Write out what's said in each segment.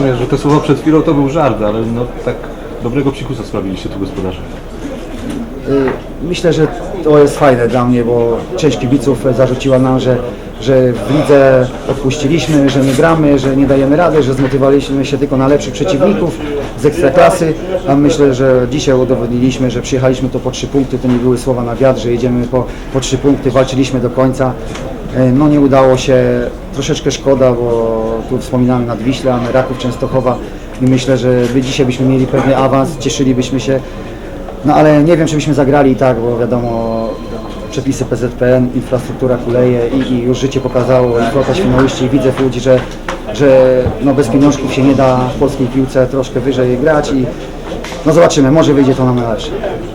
rozumiem, że te słowa przed chwilą to był żart, ale no tak dobrego psikusa sprawiliście tu gospodarze. Y, Myślę, że to jest fajne dla mnie, bo część kibiców zarzuciła nam, że, że w lidze odpuściliśmy, że nie gramy, że nie dajemy rady, że zmotywowaliśmy się tylko na lepszych przeciwników z ekstraklasy, a myślę, że dzisiaj udowodniliśmy, że przyjechaliśmy to po trzy punkty, to nie były słowa na wiatr, że jedziemy po, po trzy punkty, walczyliśmy do końca. Y, No nie udało się, troszeczkę szkoda, bo tu wspominałem Nadwiśla, Raków Częstochowa i myślę, że by dzisiaj byśmy mieli pewny awans, cieszylibyśmy się. No ale nie wiem, czy byśmy zagrali i tak, bo wiadomo, przepisy PZPN, infrastruktura kuleje i, i już życie pokazało i flota Świnoujście i widzę w że, że no bez pieniążków się nie da w polskiej piłce troszkę wyżej grać i no zobaczymy, może wyjdzie to nam na lepsze.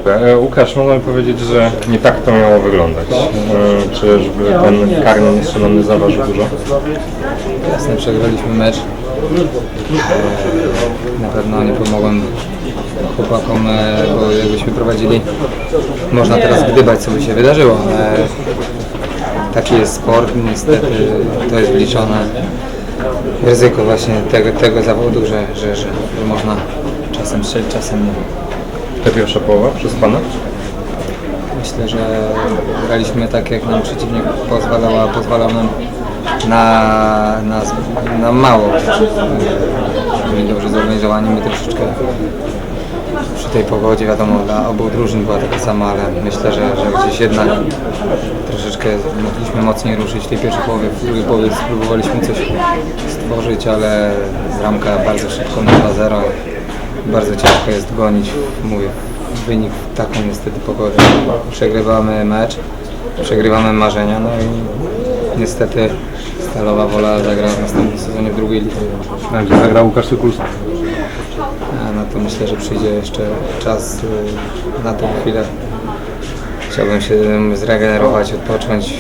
E, Łukasz, można by powiedzieć, że nie tak to miało wyglądać. E, Czyżby ten karny niestrzelony zaważył dużo? Jasne, przegraliśmy mecz. E, Na pewno nie pomogłem chłopakom, e, bo jakbyśmy prowadzili, można teraz gdybać, co by się wydarzyło, ale taki jest sport, niestety to jest liczone ryzyko właśnie tego, tego zawodu, że, że, że, że można czasem strzelić, czasem nie. Ta pierwsza połowa przez Pana? Myślę, że graliśmy tak, jak nam przeciwnik pozwalał, a pozwalał nam na, na, na mało. Byli dobrze zorganizowani, my troszeczkę przy tej pogodzie, wiadomo, dla obu drużyn była taka sama, ale myślę, że, że gdzieś jednak troszeczkę mogliśmy mocniej ruszyć w tej pierwszej połowie. W drugiej połowie spróbowaliśmy coś stworzyć, ale bramka bardzo szybko na 2-0 i bardzo ciężko jest gonić, mówię, wynik w taką niestety pogodę. Przegrywamy mecz, przegrywamy marzenia, no i niestety Stalowa Wola zagra w następnym sezonie w drugiej lidze. Zagrał Łukasz Sykulski? No to myślę, że przyjdzie jeszcze czas y, na tą chwilę. Chciałbym się zregenerować, odpocząć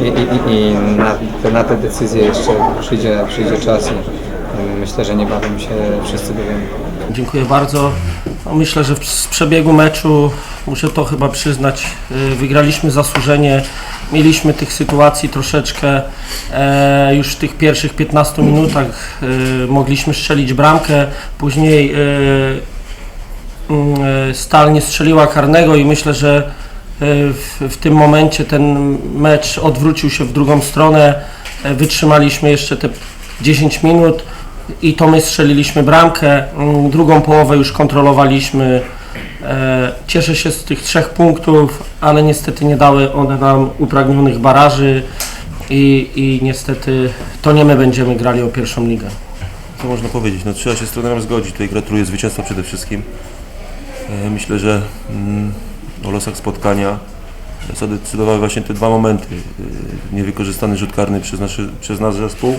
i, i, i, i na, na te decyzje jeszcze przyjdzie, przyjdzie czas i y, myślę, że niebawem się wszyscy dowiemy. Dziękuję bardzo. No, myślę, że z przebiegu meczu muszę to chyba przyznać. y, Wygraliśmy zasłużenie. Mieliśmy tych sytuacji troszeczkę e, już w tych pierwszych 15 minutach e, mogliśmy strzelić bramkę. Później e, mm, Stal nie strzeliła karnego i myślę, że w, w tym momencie ten mecz odwrócił się w drugą stronę. E, Wytrzymaliśmy jeszcze te 10 minut i to my strzeliliśmy bramkę. Mm, Drugą połowę już kontrolowaliśmy. E, Cieszę się z tych trzech punktów, ale niestety nie dały one nam upragnionych baraży i, i niestety to nie my będziemy grali o pierwszą ligę. Co można powiedzieć? No, trzeba się z trenerem zgodzić. Tutaj gratuluję zwycięstwa przede wszystkim. E, Myślę, że mm, o losach spotkania zadecydowały właśnie te dwa momenty. E, Niewykorzystany rzut karny przez, naszy, przez nasz zespół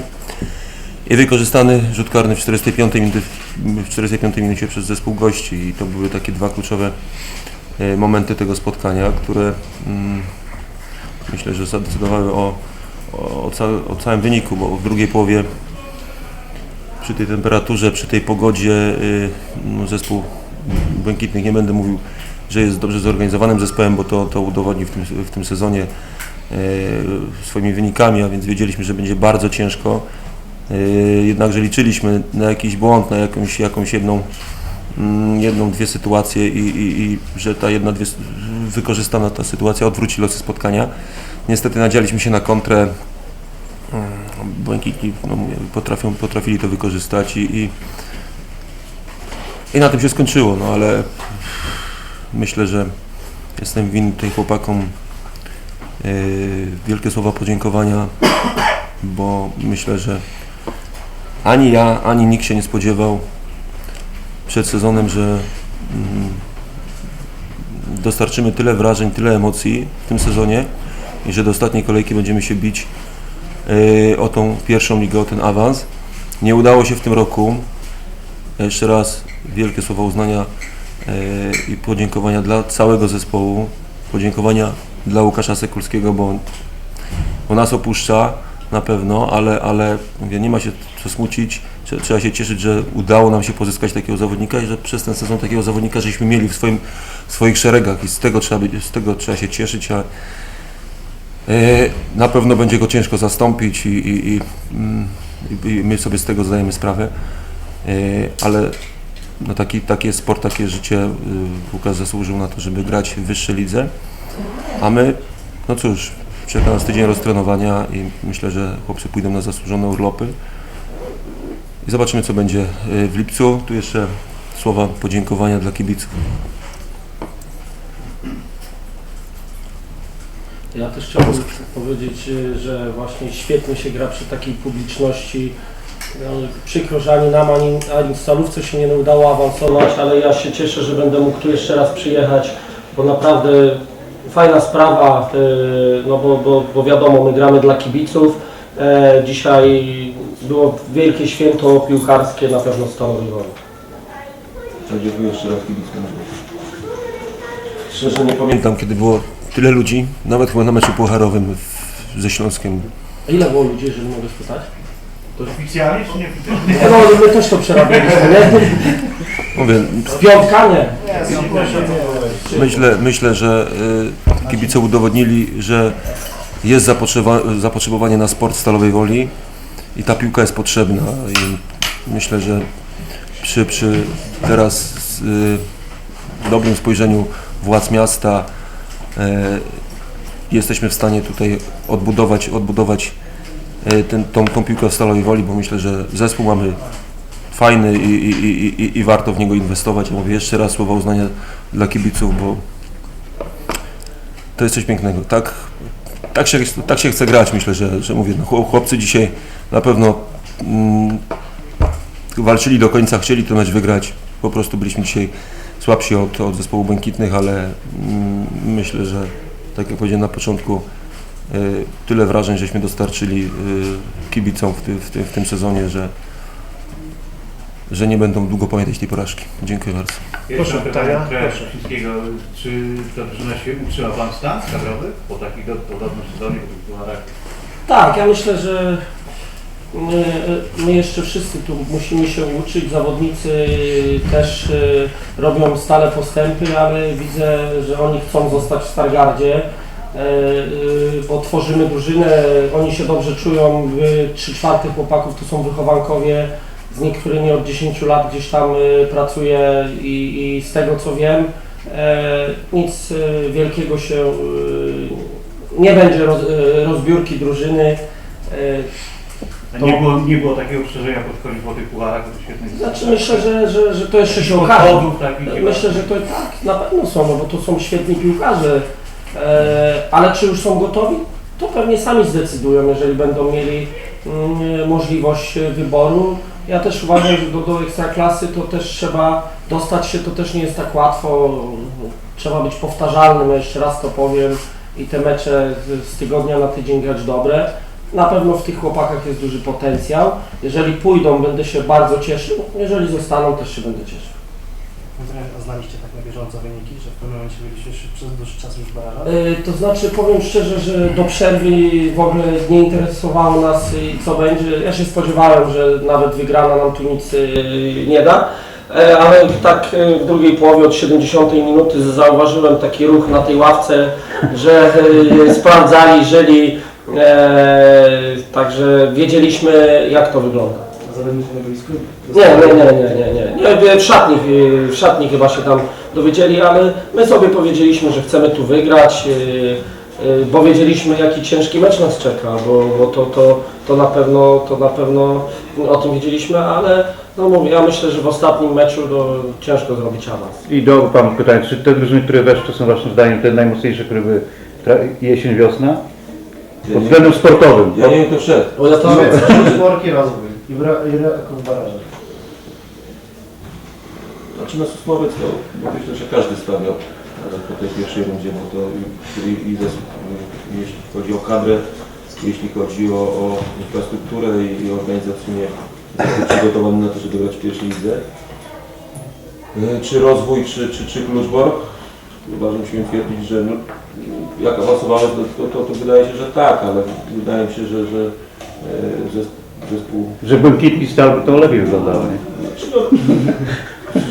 i wykorzystany rzut karny w 45 minucie, w 45 minucie przez zespół gości. I to były takie dwa kluczowe e, momenty tego spotkania, które mm, myślę, że zadecydowały o, o, o, ca, o całym wyniku, bo w drugiej połowie przy tej temperaturze, przy tej pogodzie y, no, zespół Błękitnych, nie będę mówił, że jest dobrze zorganizowanym zespołem, bo to, to udowodnił w tym, w tym sezonie y, swoimi wynikami, a więc wiedzieliśmy, że będzie bardzo ciężko. Y, Jednakże liczyliśmy na jakiś błąd, na jakąś, jakąś jedną, mm, jedną, dwie sytuacje i, i, i że ta jedna, dwie, wykorzystana ta sytuacja odwróci losy spotkania. Niestety nadzialiśmy się na kontrę, Błękitni no, potrafią, potrafili to wykorzystać i, i, i na tym się skończyło, no ale myślę, że jestem winny tutaj chłopakom yy, wielkie słowa podziękowania, bo myślę, że ani ja, ani nikt się nie spodziewał przed sezonem, że mm, dostarczymy tyle wrażeń, tyle emocji w tym sezonie i że do ostatniej kolejki będziemy się bić yy, o tą pierwszą ligę, o ten awans. Nie udało się w tym roku. Jeszcze raz wielkie słowa uznania yy, i podziękowania dla całego zespołu. Podziękowania dla Łukasza Sekulskiego, bo on, nas opuszcza na pewno, ale, ale mówię, nie ma się co smucić. Trze- Trzeba się cieszyć, że udało nam się pozyskać takiego zawodnika i że przez ten sezon takiego zawodnika żeśmy mieli w, swoim, w swoich szeregach i z tego trzeba, być, z tego trzeba się cieszyć. A, E, Na pewno będzie go ciężko zastąpić i, i, i, mm, i, my sobie z tego zdajemy sprawę, E, ale no taki, taki jest sport, takie życie. y, Łukasz zasłużył na to, żeby grać w wyższej lidze, a my, no cóż, czeka nas tydzień roztrenowania i myślę, że chłopcy pójdą na zasłużone urlopy i zobaczymy, co będzie y, w lipcu. Tu jeszcze słowa podziękowania dla kibiców. Ja też chciałbym powiedzieć, y, że właśnie świetnie się gra przy takiej publiczności. No, Przykro, że ani nam, ani, ani stalówce się nie udało awansować, ale ja się cieszę, że będę mógł tu jeszcze raz przyjechać, bo naprawdę fajna sprawa, y, no bo, bo, bo wiadomo, my gramy dla kibiców. E, Dzisiaj było wielkie święto piłkarskie, na pewno stanowi wolę. Dziękuję jeszcze raz kibicom. Szczerze nie pamiętam, kiedy było tyle ludzi, nawet chyba na meczu pucharowym w, ze Śląskiem. A ile było ludzi, jeżeli mogę spytać? Oficjalnie czy nie? No, my też to przerabialiśmy, nie? Mówię, W piątka nie. myślę, myślę, że y, kibice udowodnili, że jest zapotrzeba, zapotrzebowanie na sport Stalowej Woli i ta piłka jest potrzebna i myślę, że przy, przy teraz y, dobrym spojrzeniu władz miasta y, jesteśmy w stanie tutaj odbudować, odbudować y, ten, tą, tą piłkę w Stalowej Woli, bo myślę, że zespół mamy fajny i, i, i, i, warto w niego inwestować. Ja mówię jeszcze raz słowa uznania dla kibiców, bo to jest coś pięknego. Tak, tak, się, tak się chce grać, myślę, że, że mówię, no, chłop- chłopcy dzisiaj na pewno mm, walczyli do końca, chcieli ten mecz wygrać. Po prostu byliśmy dzisiaj słabsi od, od zespołu błękitnych, ale mm, myślę, że tak jak powiedziałem na początku, tyle wrażeń żeśmy dostarczyli y, kibicom w, ty, w, ty, w tym sezonie, że, że nie będą długo pamiętać tej porażki. Dziękuję bardzo. Proszę, pytania. Proszę. Wszystkiego, czy ta drużyna się uczyła Pan stan kadrowy po takich do- podobnych sezonie, po tych? Tak, ja myślę, że my, my jeszcze wszyscy tu musimy się uczyć. Zawodnicy też y, robią stale postępy, ale widzę, że oni chcą zostać w Stargardzie. E, y, Bo tworzymy drużynę, oni się dobrze czują, trzy czwarte chłopaków to są wychowankowie, z niektórymi od 10 lat gdzieś tam y, pracuję i, i z tego co wiem, e, nic wielkiego się nie będzie roz, rozbiórki drużyny. To- Nie, było, nie było takiego ustrzeżenia pod koniec po tych pucharach, świetnych Znaczy myślę, że, że, że to jeszcze się okaże. Myślę, że to tak, na pewno są, no bo to są świetni piłkarze, e, ale czy już są gotowi? To pewnie sami zdecydują, jeżeli będą mieli mm, możliwość e, wyboru. Ja też uważam, że do, do ekstraklasy to też trzeba dostać się, to też nie jest tak łatwo. Trzeba być powtarzalnym, ja jeszcze raz to powiem i te mecze z tygodnia na tydzień grać dobre. Na pewno w tych chłopakach jest duży potencjał. Jeżeli pójdą, będę się bardzo cieszył. Jeżeli zostaną, też się będę cieszył. Znaliście tak na bieżąco wyniki, że w pewnym momencie byliście przez dłuższy czas już w barażach? Yy, To znaczy powiem szczerze, że do przerwy w ogóle nie interesowało nas yy, co będzie. Ja się spodziewałem, że nawet wygrana nam tu nic yy, nie da. E, Ale tak yy, w drugiej połowie od 70 minuty zauważyłem taki ruch na tej ławce, że yy, sprawdzali, żyli. E, Także wiedzieliśmy jak to wygląda. Zawodnicy na boisku? Nie, nie, nie, nie, nie, nie. nie w, szatni, w szatni chyba się tam dowiedzieli, ale my sobie powiedzieliśmy, że chcemy tu wygrać, yy, yy, bo wiedzieliśmy jaki ciężki mecz nas czeka, bo, bo to, to, to, na pewno, to na pewno o tym wiedzieliśmy, ale no mówię, ja myślę, że w ostatnim meczu no, ciężko zrobić awans. I do Pan pytanie, czy te drużyny, które weszły, to są Waszym zdaniem te najmocniejsze, które były jesień, wiosna? Pod względem sportowym. Ja nie wiem, kto wszedł. Bo ja to, i w, ra- i ra- w barażach. Znaczy na Sosnowiec to myślę, że każdy stawiał nawet po tej pierwszej rundzie, bo to i, i, jeśli chodzi o kadrę, jeśli chodzi o, o infrastrukturę i, i organizacyjnie przygotowany na to, żeby grać w pierwszej lidze. E, Czy rozwój, czy, czy, czy Kluczborg? Uważam się twierdzić, że no, jak awansowałem, to, to, to, wydaje się, że tak, ale wydaje mi się, że, że e, zes- zespół Że Błękitki Stal to lepiej wyglądało, nie? Znaczy, no,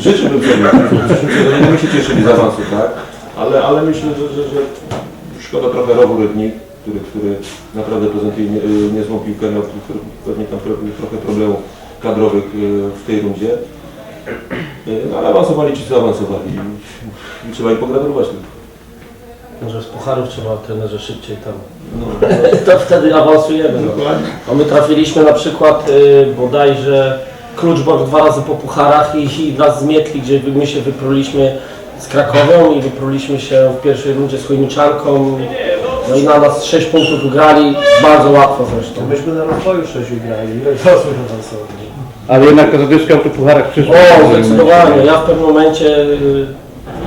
Życzyłbym sobie, w przyszłym sezonie nie my się cieszyli z awansu, tak? Ale, ale myślę, że, że, że szkoda trochę rowu Rybnik. który, który naprawdę prezentuje nie, y, niezłą piłkę, miał tu- pewnie tam trochę, problemów kadrowych y, w tej rundzie. Y, No ale awansowali ci co awansowali i, i trzeba im pogratulować tylko. Może z pucharów trzeba trenerze szybciej tam. No. to wtedy awansujemy. No. A my trafiliśmy na przykład y, bodajże Kluczbork dwa razy po pucharach i, i nas zmietli, gdzie my się wypruliśmy z Krakowią i wypruliśmy się w pierwszej rundzie z Chojniczanką. No i na nas 6 punktów wygrali, bardzo łatwo zresztą. Myśmy na rozwoju 6 grali, ile czasu. Ale jednak w tych pucharach przyszła. O, zdecydowanie. Ja w pewnym momencie y,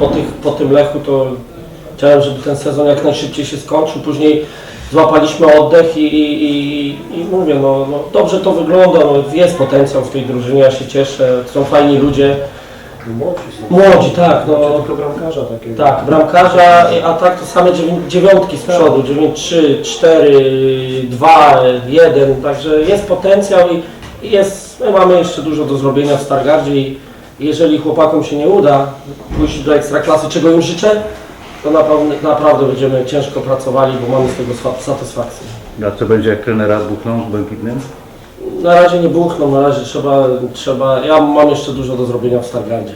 po, tych, po tym Lechu to chciałem, żeby ten sezon jak najszybciej się skończył. Później złapaliśmy oddech i, i, i, i mówię, no, no dobrze to wygląda, no, jest potencjał w tej drużynie, ja się cieszę, są fajni ludzie. Młodzi są. Młodzi, tak, no. Tylko bramkarza takiego. Tak, bramkarza, a tak to same dziewię- dziewiątki z przodu, 9-3, 4, 2, 1, także jest potencjał i i jest, my mamy jeszcze dużo do zrobienia w Stargardzie i jeżeli chłopakom się nie uda pójść do Ekstraklasy, czego im życzę, to naprawdę, naprawdę będziemy ciężko pracowali, bo mamy z tego satysfakcję. A co będzie jak trenera buchną z Błękitnym? Na razie nie buchną, na razie trzeba, trzeba, ja mam jeszcze dużo do zrobienia w Stargardzie.